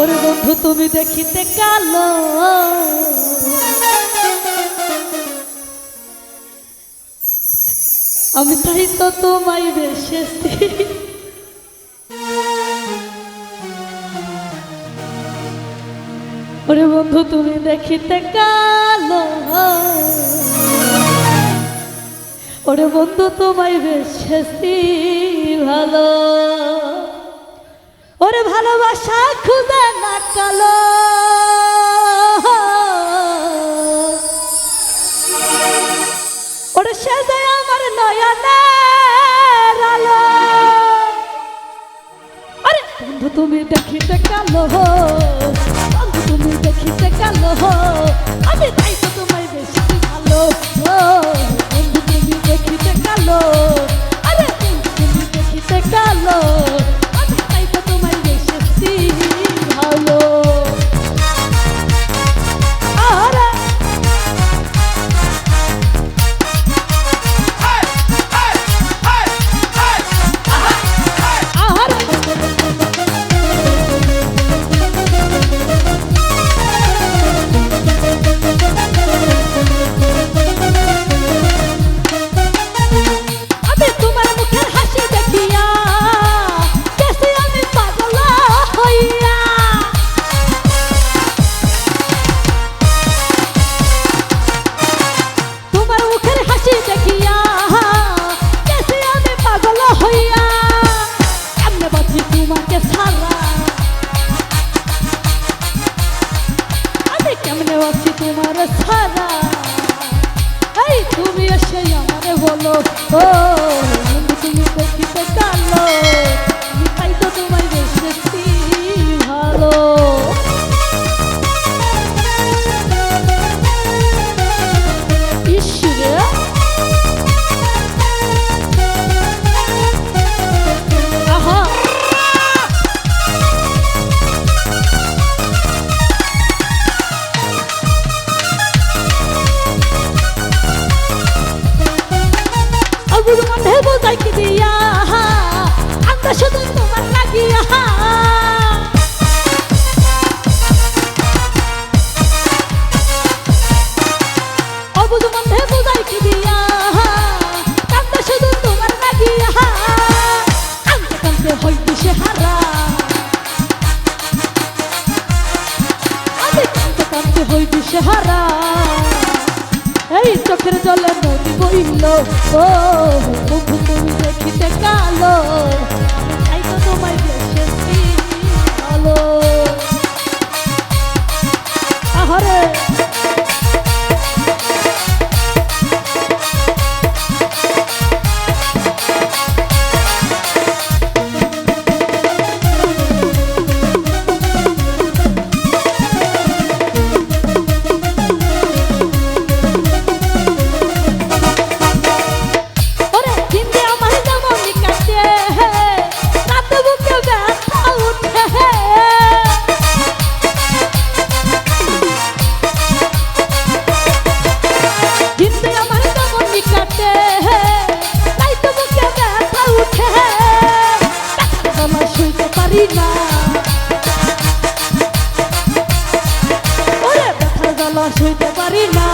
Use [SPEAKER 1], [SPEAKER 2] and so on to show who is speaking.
[SPEAKER 1] ওরে বন্ধু, তুমি দেখিতে কালো। আমি তাই তো তোমায় বেসেছি। ওরে বন্ধু, তুমি দেখিতে কালো। ওরে বন্ধু, তোমায় বেসেছি ভালো। ওরে ভালোবাসা খুঁজে না কালো। ওরে সেজে আমার নয়নের আলো। আরে বন্ধু, তুমি দেখিতে কালো বন্ধু, তুমি দেখিতে কালো আমি তাই কেমনে আছি তোমার সারা এই তুমি এসে আমারে বলো। ও তুমি দেখিতে কালো অগুর মনে বোঝাই কি দিয়া আমরা শুধু তোমার লাগিয়া অবুঝ মনে বোঝাই কি দিয়া আমরা শুধু তোমার লাগিয়া কানতে কানতে হইতে সে হইতে সে হারা। এই চোখের জলে নদী বইল। ও, মুখ তুমি দেখিতে কালো। তাই তো তোমায় দেশে ভালো আহারে! পারি না।